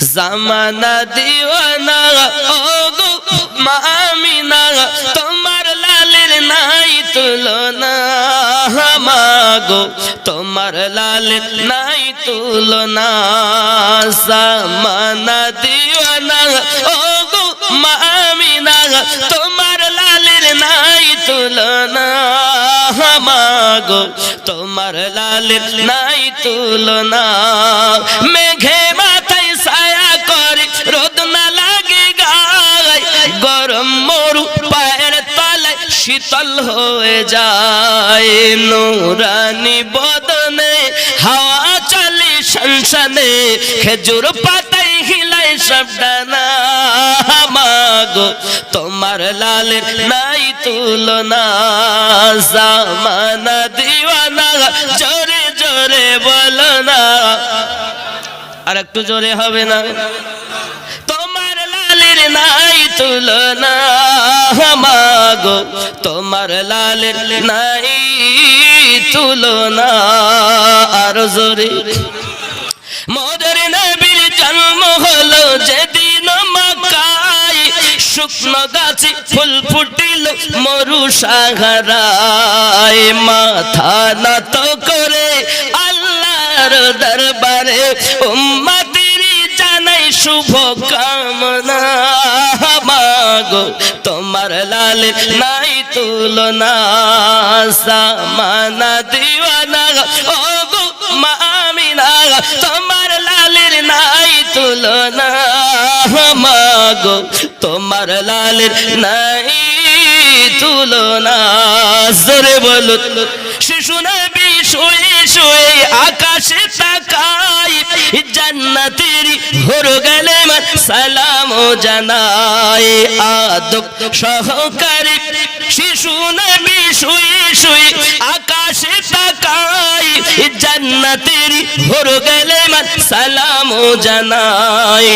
জামানা দিওয়ানা, ও গো মামিনা তোমার লালের নাই তুলনা। মাগো তোমার লালের নাই তুলনা। জামানা দিওয়ানা, ও গো মামিনা তোমার লালের নাই তুলনা। মাগো তোমার লালের নাই তুলনা। মেঘে শীতল হয়ে যায়। নুরানি বদনে, হাওয়া চলে সংসানে খেজুর পাতায় হিলাই সব ডানা। মাগো, তোমার লালের নাই তুলনা, জামানা দিওয়ানা, জোরে জোরে বলো না। আর একটু জোরে হবে না? নাই তুলনা মাগো তোমার লালের নাই তুলনা। আর জোরে, মোদের নবীর জন্ম হলো যেদিন মক্কায় শুকনো গাছে ফুল ফুটিল মরু সাহারায় মাথা নত করে আল্লাহর দরবারে জানাই শুভ কামনা মাগো, তোমার লাল নাই তুলনা, সামানা দিওয়ানা ও গো মামিনা তোমার লালের নাই তুলনা মাগো, তোমার লালের নাই তুলনা। জোরে বলো শিশু নবী শুয়ে শুয়ে আকাশে তাকাই জান্নাতের হর গেলে মান সালাম জানাই আদব সহকারে শিশু নবী শুয়ে শুয়ে আকাশে তাকাই জান্নাতের হর গেলে সালাম জানাই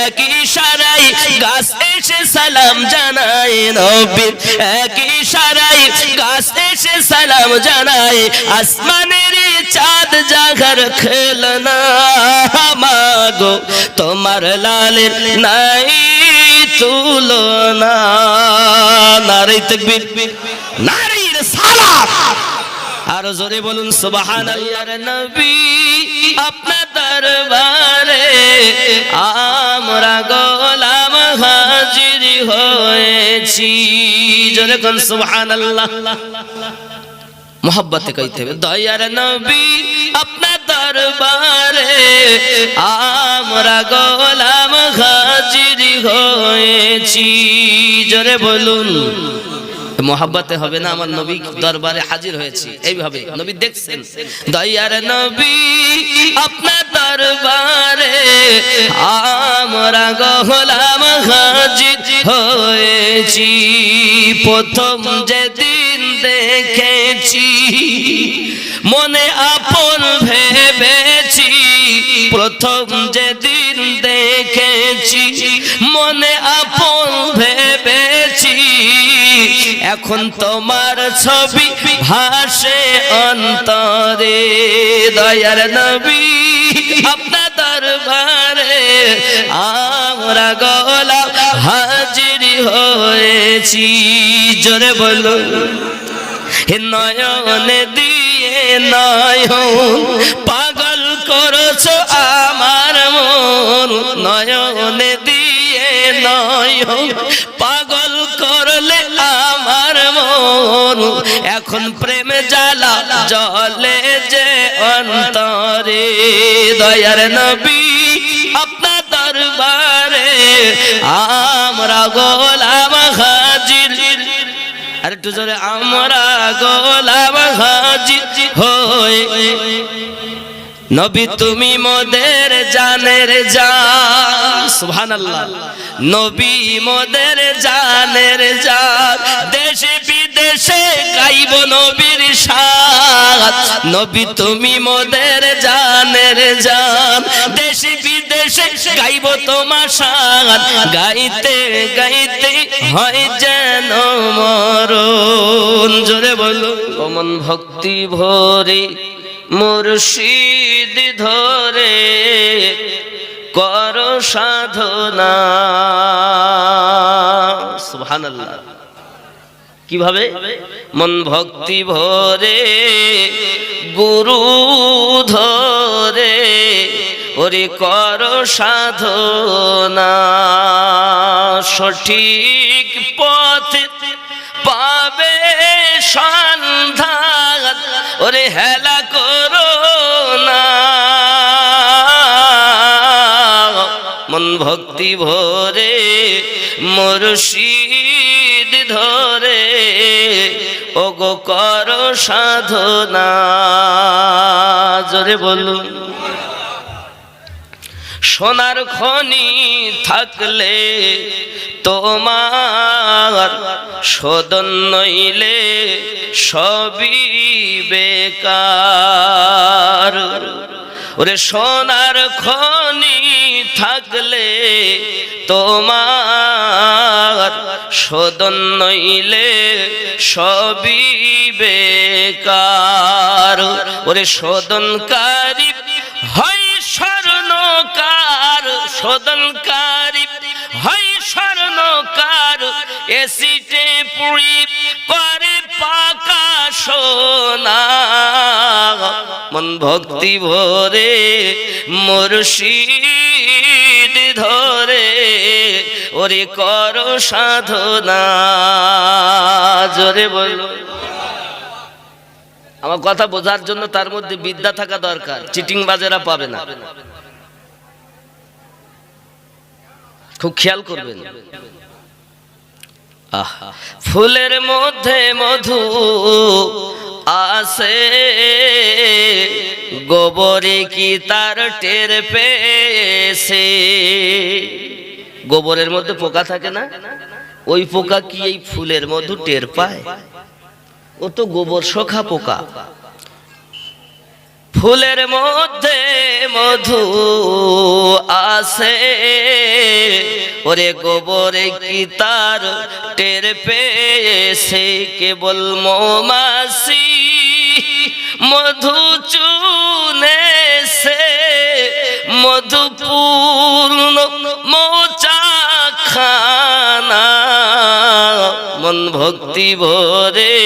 এক ইশারায় গাছ এসে সালাম জানাই এক ইশারায় গাছ এসে সালাম জানাই, আসমানের চাঁদ জাগার খেলনা। মাগো তোমার লালের নাই তুলনা। নারী তকবীর, নারীর সালাত আর জোরে বলুন সুবাহান নবী, আপনার দরবারে আমরা গোলাম হয়েছি। জোরে কোন সুবহান আল্লাহ মোহব্বতে কইতে হবে, দয়ার নবী আপনার দরবারে আমরা গোলাম হাজির হয়েছি। জোরে বলুন মোহাব্বতে হবে না, আমার নবী দরবারে হাজির হয়েছি। এইভাবে নবী দেখছেন। দয়ার নবী আপনার দরবারে আমরা গহলাম হাজির হয়েছি। প্রথম যেদিন দেখেছি, মনে আপন ভেবেছি। প্রথম যেদিন দেখেছি, মনে এখন তোমার ছবি ভাসে অন্তরে, দয়ার নবী। আপনার দরবারে আমরা গলা হাজির হয়েছি। জোরে বলুন হে নয়নে দিয়ে নয়ন, পাগল করছ আমার মন। নয়নে দিয়ে নয়ন মন এখন প্রেম জ্বালা জলে যে অন্তরে। দয়ার নবী আপনার দরবারে আমরা গোলাম হাজির। আর একটু জোরে, আমরা গোলাম হাজির হয়ে নবী তুমি মোদের জানের জান সুবহানাল্লাহ। নবী মোদের জানের যা। দেশে বিদেশে গাইব নবীর সাত নবী তুমি মোদের জানের জান দেশে বিদেশে গাইব তোমার সাত গাইতে গাইতে হয় যেন মরণ। জোরে বলো। অমন ভক্তি ভরে মুর্শিদ ধরে কর সাধনা। সুবহানাল্লাহ। কীভাবে? মন ভক্তি ভরে, গুরু ধরে, ওরে কর সাধনা। সঠিক পথে পাবে সন্ধান। ভক্তি ভরে মুর্শিদ ধরে। ওগো কর সাধনা। জোরে বলুন। সোনার খনি থাকলে তোমার সদন নইলে সবই বেকার। ওরে সোনার খনি থাকলে তোমার সদন নইলে সবই বেকার। ওরে সদনকারী হয় স্বর্ণকার সদনকারী হয় স্বর্ণকার। এসিটে পুরি সোনা মন ভক্তি ভরে মুর্শিদ ধরে, ওরে কর সাধনা। জোরে বলো। আমার কথা বোঝার জন্য তার মধ্যে বিদ্যা থাকা দরকার, চিটিং বাজেরা পাবে না। খুব খেয়াল করবেন। আহ ফুলের মধ্যে মধু আসে। গোবরে কি তার টের পেয়েছে? গোবরের মধ্যে পোকা থাকে না? ওই পোকা কি এই ফুলের মধু টের পায়? ও তো গোবর শোখা পোকা। ফুলের মধ্যে মধু আসে ওরে গোবরে কি তার টের পেয়েছে? কেবল মৌমাসি মধু চুনেছে। মধুপূর্ণ মৌচা খানা মন ভক্তি ভরে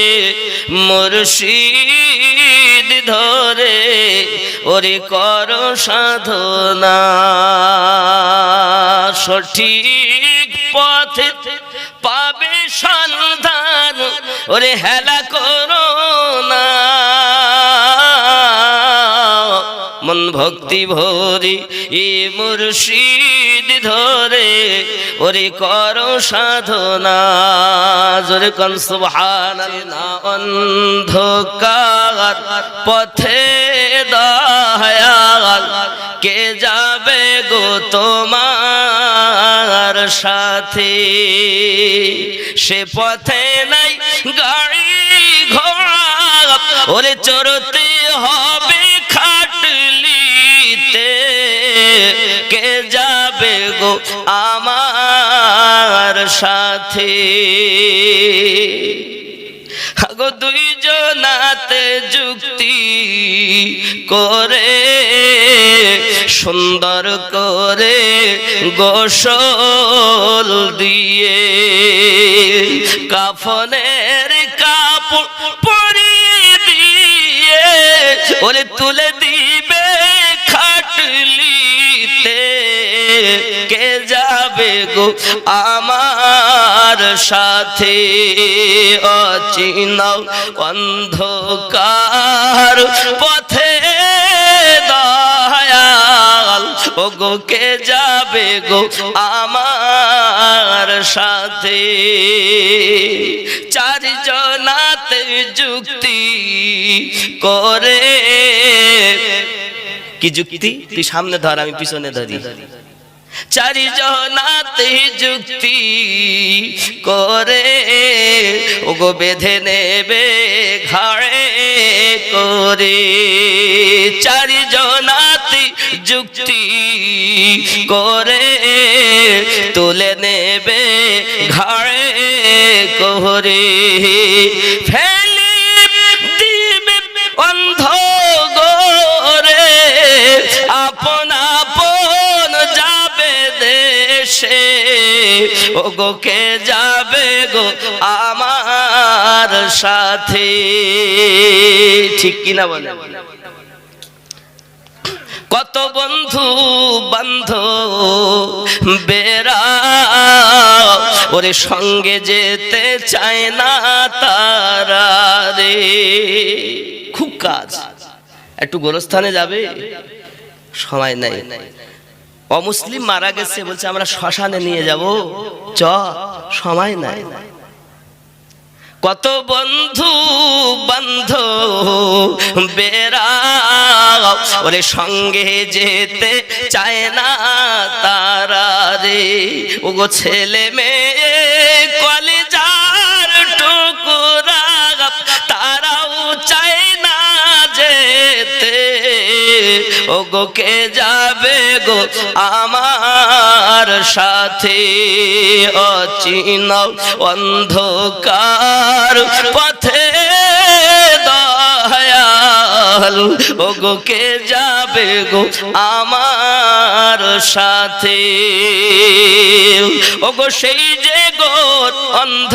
মুর্শিদ ধরে ওরে কর সাধনা। সঠিক পথে পাবে সন্ধান ওরে হেলা করো না। ভক্তি ভরি ই মুর্শিদ ধরে। ওরে কর সাধনা, জোরে কন সুবহানাল্লাহ, অন্ধকার পথে দয়াল। কে যাবে গো তোমার সাথে? সে পথে নাই গাড়ি ঘোড়া। ওরে চড়তে আমার সাথে। গো দুইজনাতে যুক্তি করে, সুন্দর করে গোসল দিয়ে কাফনের কাপড় পরিয়ে দিয়ে ওরে তুলে দিবে খাটলিতে। কে যাবে গো আমার সাথে? অচিনাও অন্ধকার পথে দয়াল। ও গো কে যাবে গো আমার সাথে? চারজনাতে যুক্তি করে। কি যুক্তি? তুই সামনে ধর, আমি পিছনে ধরি। চারিজনাতে যুক্তি করে, ওগো বেঁধে নেবে, ঘাড়ে করে। চারিজনাতে যুক্তি করে, তুলে নেবে, ঘাড়ে করে। ফেলে ও গো কে যাবে গো আমার সাথে? ঠিক কিনা বলে কত বন্ধু বান্ধব বেরা ওরে সঙ্গে যেতে চায় না তারা রে। খুব কাজ। একটু গোরস্থানে যাবে? সময় নাই। অমুসলিম মারা গেছে বলছে, আমরা শ্মশানে নিয়ে যাব। চ, সময় নাই। কত বন্ধু বান্ধব বেরা ওরে সঙ্গে যেতে চায় না তারা রে। ও গো ছেলে মেয়ে কলেজার ও গো কে যাবে গো আমার সাথে? অচিন অন্ধকার পথে দয়াল ও গো কে যাবে গো আমার সাথে? ও গো সেই যে গো অন্ধ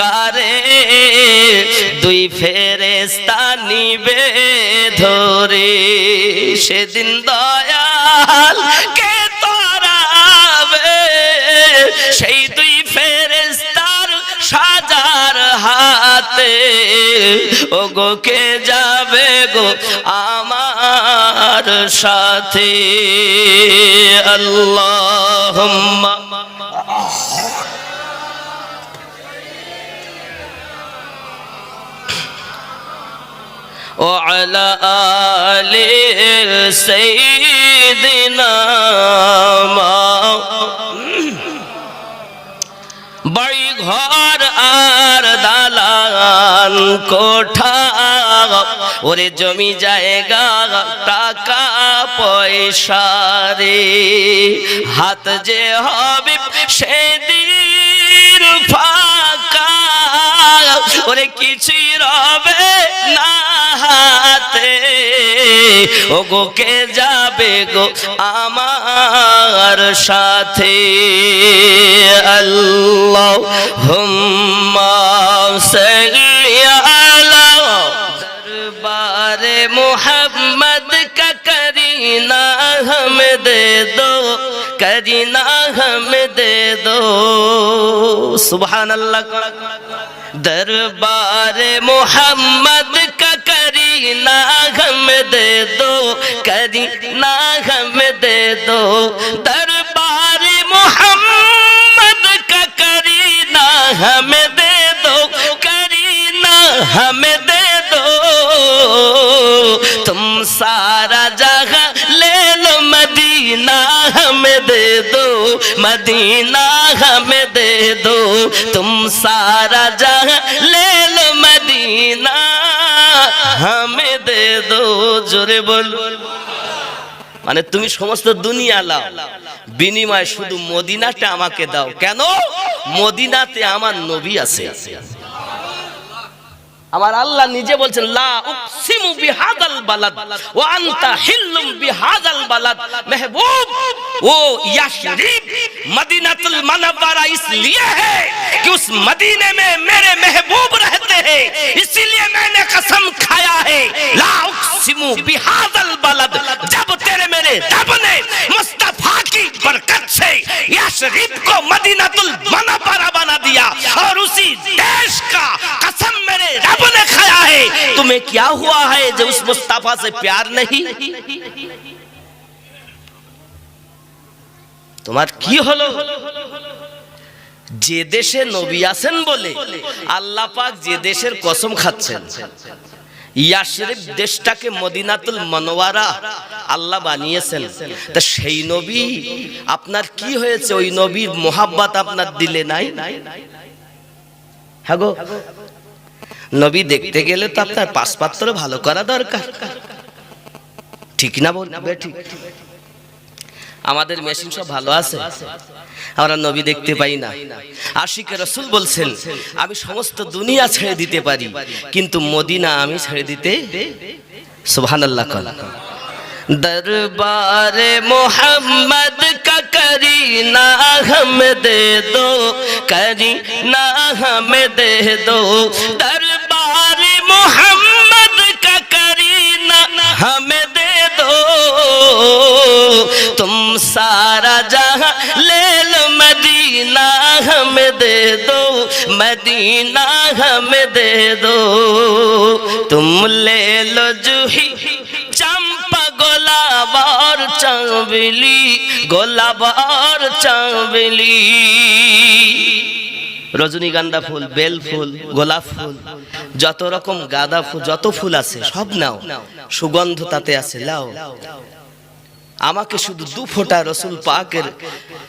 কারে দুই ফেরেস্তা নিবে ধরে। সেদিন দয়াল কে তরাবে? সেই দুই ফেরেস্তার সাজার হাতে ও গো কে যাবে গো আমার সাথে আল্লাহ وعلى آل سيدنا বাড়ি ঘর আর দালান কোঠা। ওরে জমি জায়গা, টাকা, পয়সা রে। হাত যে হবে সেদিন ফাঁকা। ওরে কিছুই রবে না হাতে। ও গো কে যাবে গো আমার সাথে? আল্লাহ হুম্মা সাল্লিয়া আলা দরবারে মুহাম্মদ কা করিনা হম দে দো। करीना हम दे दो सुबहान अल्लाह दरबारे मोहम्मद का करीना हम दे दो करीना हम दे दो दरबारे मोहम्मद का करीना हम दे दो करीना हम दे दो तुम सारा जगह दे दो मदीना हमें दे दो तुम सारा जगह ले लो मदीना हमें दे दो জোরে বল মানে তুমি সমস্ত দুনিয়া লাও বিনিময় শুধু মদিনাটা আমাকে দাও কেন মদিনাতে আমার নবী আছে আমার আল্লাহ নিজে বলছেন লা উকসিমু বিহাদাল বালাদ ওয়া আনতা হিল্লুম বিহাদাল বালাদ وہ یشریب مدینت المنورہ اس لیے ہے کہ اس مدینے میں میرے محبوب رہتے ہیں۔ اسی لیے میں نے قسم کھایا ہے۔ لا اقسم بہذا البلد۔ جب تیرے میرے دب نے مصطفیٰ کی برکت سے یشریب کو مدینت المنورہ بنا دیا اور اسی دیش کا قسم میرے رب نے کھایا ہے۔ تمہیں کیا ہوا ہے جو اس مصطفیٰ سے پیار نہیں؟ তোমার কি হলো? যে দেশে নবী আছেন বলে আল্লাহ পাক যে দেশের কসম খাচ্ছেন। ইয়াশরিফ দেশটাকে মদিনাতুল মনোয়ারা আল্লাহ বানিয়েছেন। তা সেই নবী, আপনার কি হয়েছে? ওই নবীর মোহাব্বত আপনার দিলে নাই? হ্যাঁ গো। নবী দেখতে গেলে তো আপনার পাশপাত্র ভালো করা দরকার। ঠিক না বলবে ঠিক আমাদের মেশিন সব ভালো আছে। আমরা নবী দেখতে পাই না। আশিকে রসুল বলছেন, আমি সমস্ত দুনিয়া ছেড়ে দিতে পারি, কিন্তু মদিনা আমি ছেড়ে দিতে সুবহানাল্লাহ কল মোহাম্মদ কাকারি না کرینا দে دے না کرینا দে। দো دو মোহাম্মদ محمد کا না হম ले लो मदीना हम दे दो मदीना हम दे दो तुम ले लो जूही चंपा गोलाब और चावली গোলাপ আর চামেলি রজনীগন্ধা ফুল বেল ফুল গোলাপ ফুল যত রকম গাঁদা ফুল যত ফুল আছে সব নাও সুগন্ধ তাতে আছে লাও আমাকে শুধু দু ফোটা রসুল পাকের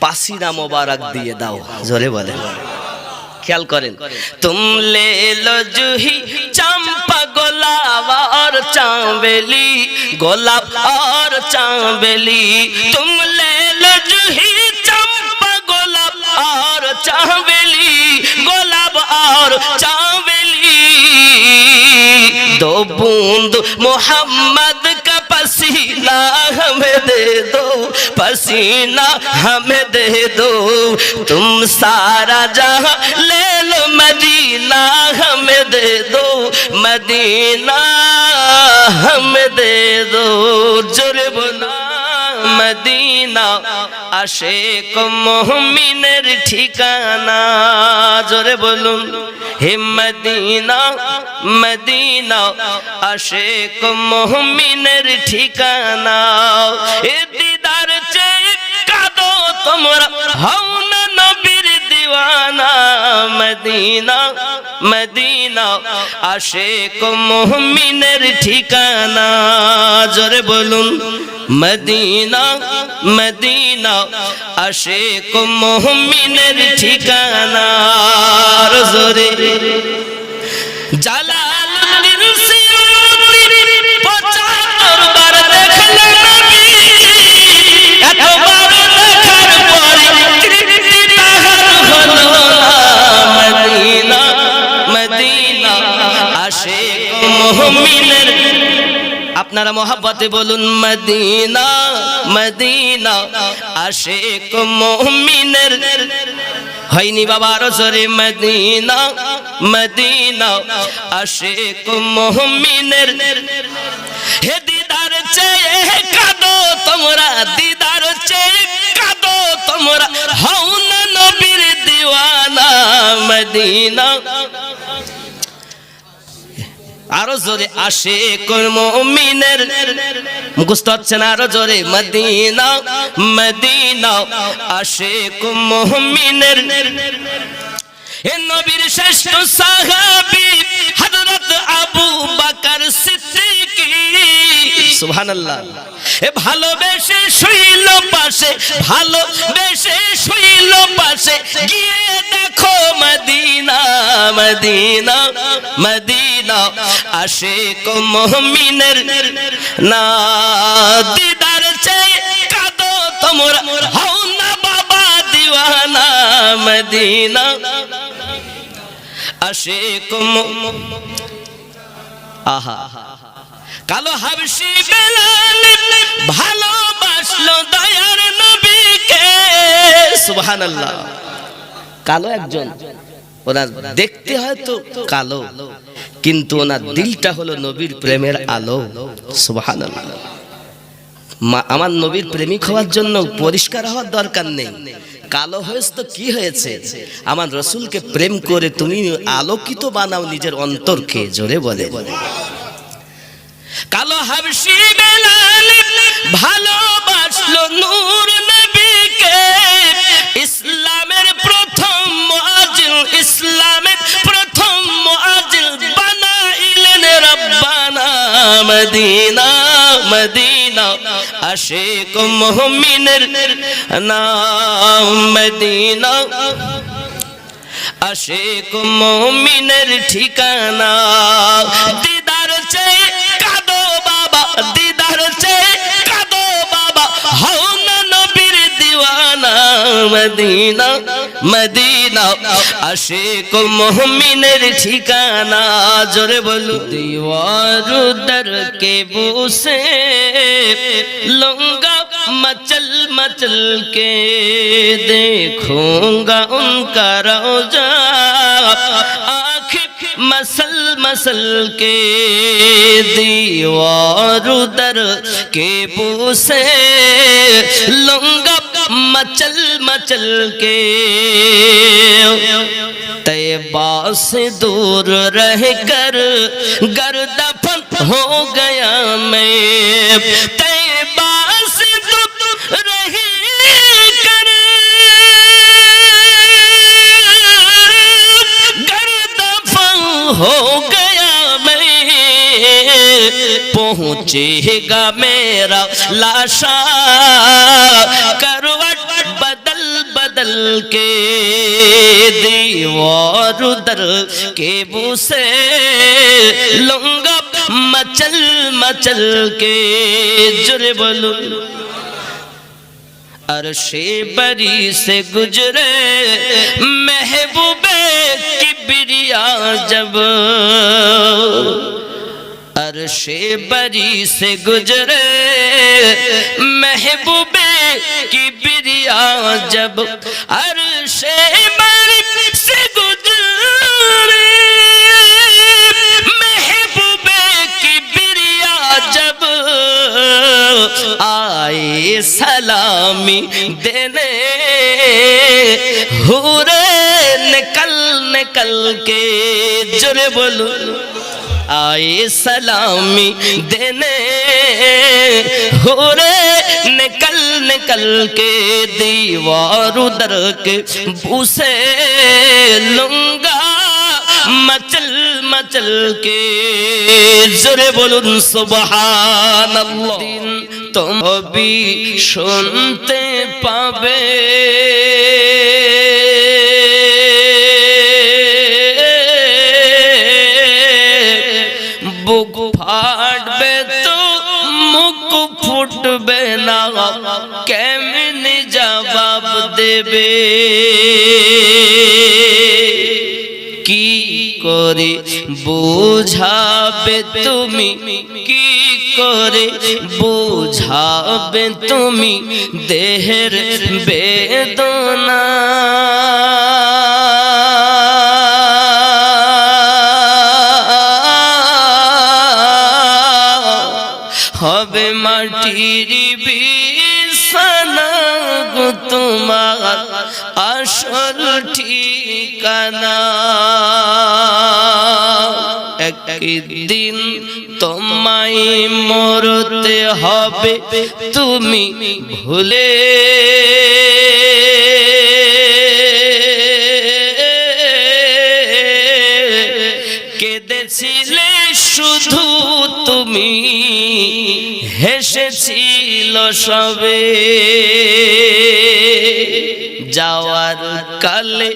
পাসিনা মোবারক দিয়ে দাও। জোরে বলে। খেয়াল করেন। তুমলে গোলাপ আর চাঁবেলি, গোলাপ আর গোলাপ আর দো বুন্দ মোহাম্মদ दे दो पसीना हमें दे दो तुम सारा जहां ले लो मदीना हमें दे दो मदीना हमें दे दो जुर्बना মদিনা, আশেক মোহমিনের ঠিকানা। জোরে বলুন, হে মদিনা মদিনা, আশেক মোহমিনের ঠিকানা। এ দিদার চেয়ে কাঁদো তোমরা, হও না নবীর দিওয়ানা। মদিনা মদিনা আশেক মোহমিনের ঠিকানা। জোরে বলুন মদিনা মদিনা আশেক মোহমিনের ঠিকানা। জোরে। জালালুদ্দিন মুমিনের। আপনারা মহাব্বতে বলুন, মদিনা মদিনা, আশেক মুমিনের। হয়নি বাবা আরও মদিনা মদিনা, আশেক মুমিনের। হে দিদার চেয়ে কাঁদো তোমরা, দিদার চেয়ে কাঁদো তোমরা। হও না নবীর দিওয়ানা, মদিনা। আরও জোরে আসে মুমিনের। মুখস্থ হচ্ছে না আরও জোরে। মদিনা মদিনা আসে মুমিনের। এ নবীর শ্রেষ্ঠ আবু এ ভালোবেসে শুইল পাশে, ভালোবেসে শুইল পাশে, গিয়ে দেখো মদিনা। মদিনা মদিনা, আশেক মুমিনের না দিদার চেয়ে কাঁদো তোমরা। হও না বাবা দিওয়ানা মদিনা। আশেক আহা। কালো হাবশি বেলাল ভালোবাসলো দয়ার নবীকে। সুবহানাল্লাহ। কালো একজন। ওনার দেখতে হয়তো কালো, কিন্তু ওনার দিলটা হলো নবীর প্রেমের আলো। সুবহানাল্লাহ। আমার নবীর প্রেমিক হওয়ার জন্য পরিষ্কার হওয়ার দরকার নেই। কালো হয়েছে তো কি হয়েছে? আমার রসুলকে প্রেম করে তুমি আলোকিত বানাও নিজের অন্তরকে, জোরে বলে। কালো হাবশি বেলাল ভালোবাসলো নূর নবীকে। ইসলামের মদিনা মদিনা আশেক মুমিনের নাম মদিনা। আশেক মুমিনের ঠিকানা দিদার চেয়ে মদিনা মদিনা আশিক মোহমিনের ঠিকানা জোরে বলু दीवार दर के बूसे लूंगा मचल मचल के देखूंगा उनका रोजा आखिर मसल मसल के दीवार दर के बूसे लूंगा مچل مچل کے تیبہ سے دور رہ کر گرد ہو گیا میں پہنچے گا میرا لاشا کروٹ بدل بدل کے دیوار در کے بوسے لنگا مچل مچل کے جربل عرش بری سے گزرے محبوب کبریا جب عرش بری سے گزرے محبوب کی بریا جب عرش بری سے گجرے محبوب کی بریا جب آئے سلامی دینے ہورے نکل نکل کے جرے بلو آئے سلامی دینے۔ ہورے نکل نکل کے دیوار ادھر کے بوسے لوں گا مچل مچل کے۔ زرے بولن سبحان اللہ تم بھی سنتے پاوے۔ ফুটবে না কেমনি জবাব দেবে কি করে বোঝাবে তুমি কি করে বোঝাবে তুমি দেহের বেদনা তোমার আসল ঠিকানা একদিন তোমায় মরতে হবে তুমি ভুলে সবে। যাওয়ার কালে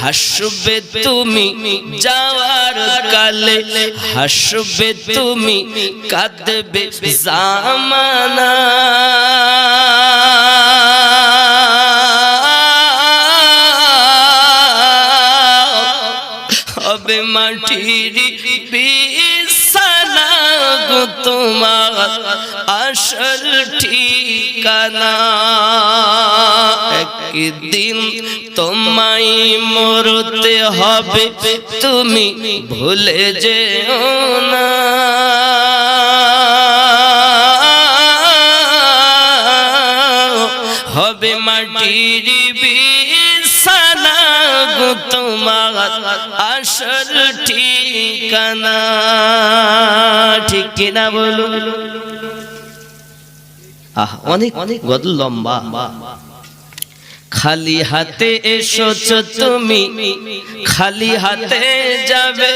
হাসবে তুমি যাওয়ার কালে হাসবে তুমি কাঁদবে জামানা। হবে মাটির গো তোমার আসল ঠিকানা। একদিন তোমায় মরতে হবে তুমি ভুলে যেও না। হবে মাটির আহ অনেক অনেক লম্বা। খালি হাতে এসো তুমি খালি হাতে যাবে।